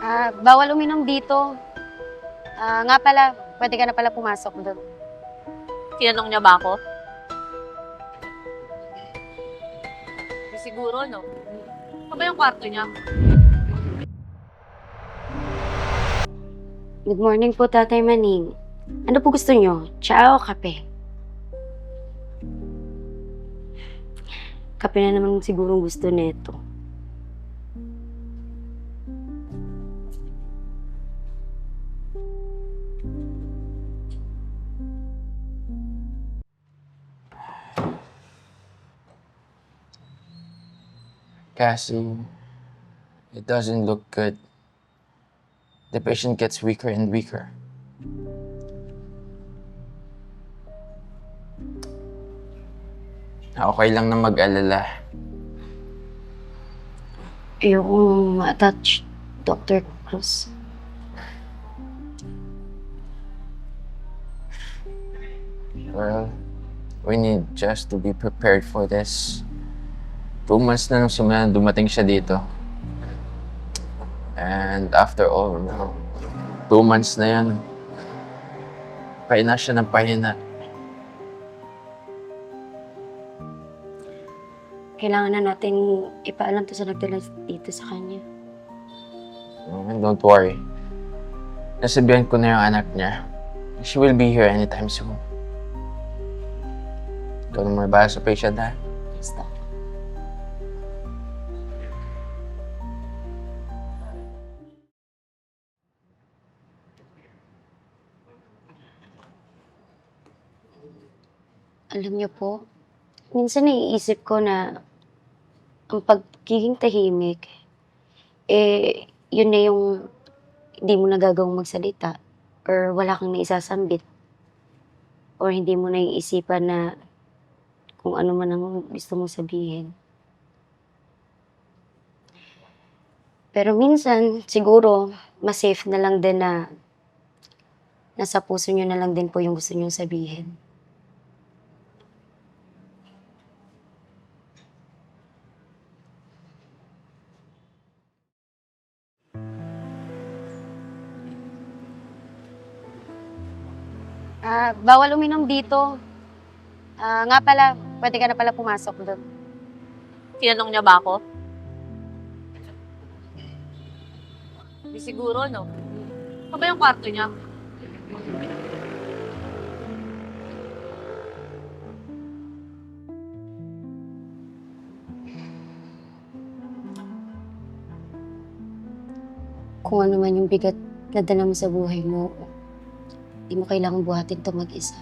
Ah, bawal uminom dito. Ah, nga pala, pwede ka na pala pumasok doon. Tinanong niya ba ako? Siguro, no? Ano ba yung kwarto niya? Good morning po, Tatay Maning. Ano po gusto nyo? Tsa o kape? Kape na naman siguro gusto neto. Cassie, it doesn't look good. The patient gets weaker and weaker. Okay lang na mag-alala. Ayokong ma-attach, Dr. Cruz. Well, we need just to be prepared for this. Two months na nung simula dumating siya dito. And after all, no, two months na yan. Pahina siya ng pahina. Kailangan na natin ipaalam to sa nagdala dito sa kanya. Mm, Don't worry. Nasabihan ko na yung anak niya. She will be here anytime soon. Ikaw na muna sa patient ha? Yes, Alam niyo po, minsan naiisip ko na ang pagiging tahimik, eh, yun na yung hindi mo nagagawang magsalita or wala kang naisasambit or hindi mo naiisipan na kung ano man ang gusto mong sabihin. Pero minsan, siguro, mas safe na lang din na nasa puso nyo na lang din po yung gusto nyo sabihin. Ah, bawal uminom dito. Ah, nga pala, pwede ka na pala pumasok doon. Tinanong niya ba ako? Di siguro, no? Ano ba yung kwarto niya? kung ano man yung bigat na dala mo sa buhay mo, di mo kailangang buhatin to mag-isa.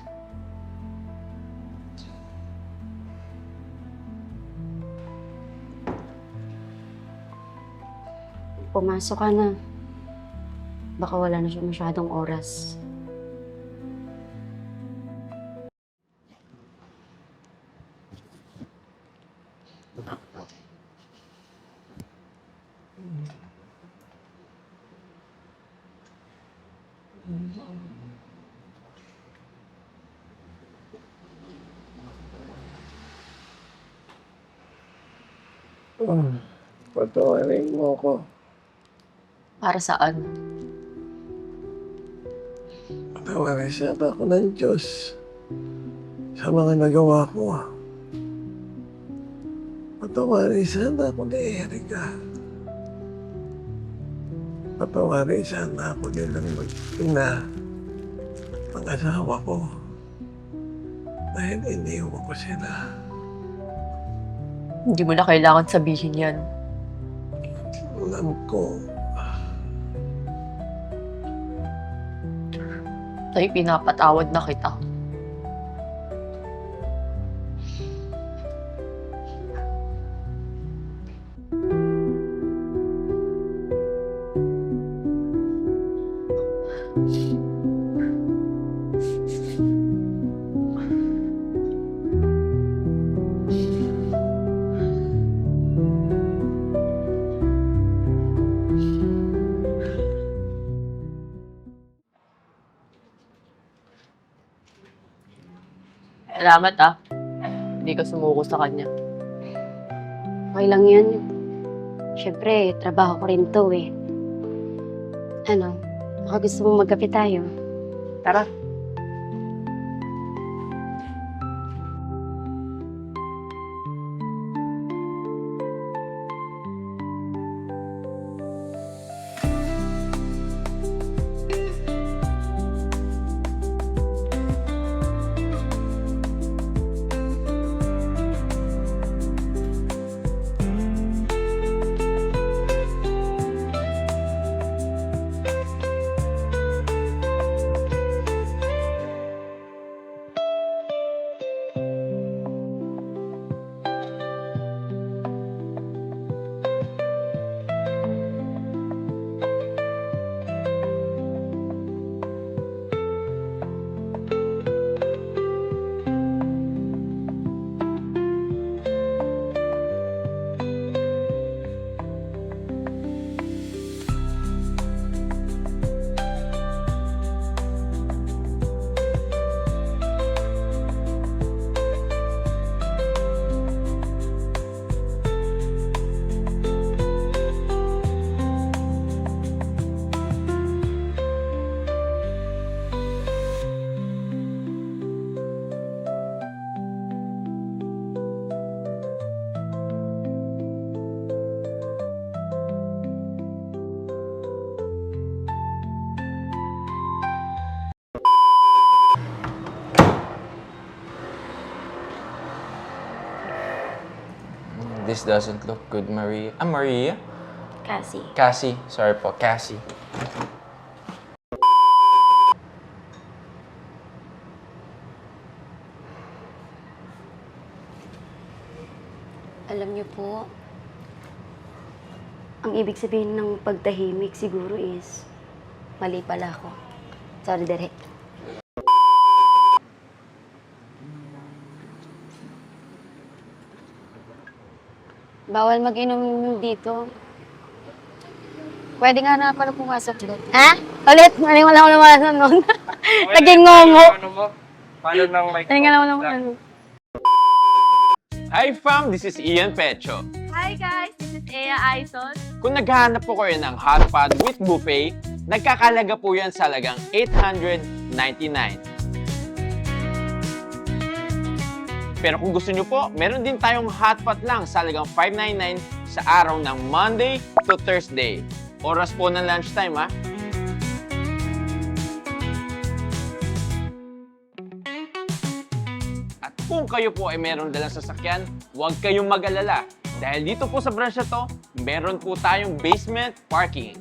Pumasok ka na. Baka wala na siya masyadong oras. Patawarin mo ako. Para saan? Patawarin siya ako ng Diyos sa mga nagawa ko. Patawarin sana ako ni Erika. Patawarin sana ako nilang mag-ina ng asawa ko. Dahil iniwan ko sila. Hindi mo na kailangan sabihin yan. Alam ko, Tayo pinapatawad na kita. Salamat ah. Hindi ka sumuko sa kanya. Okay lang yan. Siyempre, trabaho ko rin to eh. Ano? Baka gusto mo magkape tayo. Tara. This doesn't look good, Maria. Ah, Maria? Kasi. Cassie. Sorry po, Cassie. Alam niyo po, ang ibig sabihin ng pagtahimik siguro is mali pala ako. Sorry, Dere. Bawal mag-inom dito. Pwede nga na pala pumasok ulit. Ha? Ulit? Mali wala ako naman nun. Naging ngongo. Ano mo? Paano nang mic Hindi nga naman naman. Hi fam, this is Ian Pecho. Hi guys, this is Ea Aizon. Kung naghahanap po kayo ng hot pot with buffet, nagkakalaga po yan sa lagang 899. Pero kung gusto nyo po, meron din tayong hot pot lang sa lagang 599 sa araw ng Monday to Thursday. Oras po ng lunchtime ha. At kung kayo po ay meron dalang sasakyan, huwag kayong mag-alala. Dahil dito po sa branch na to, meron po tayong basement parking.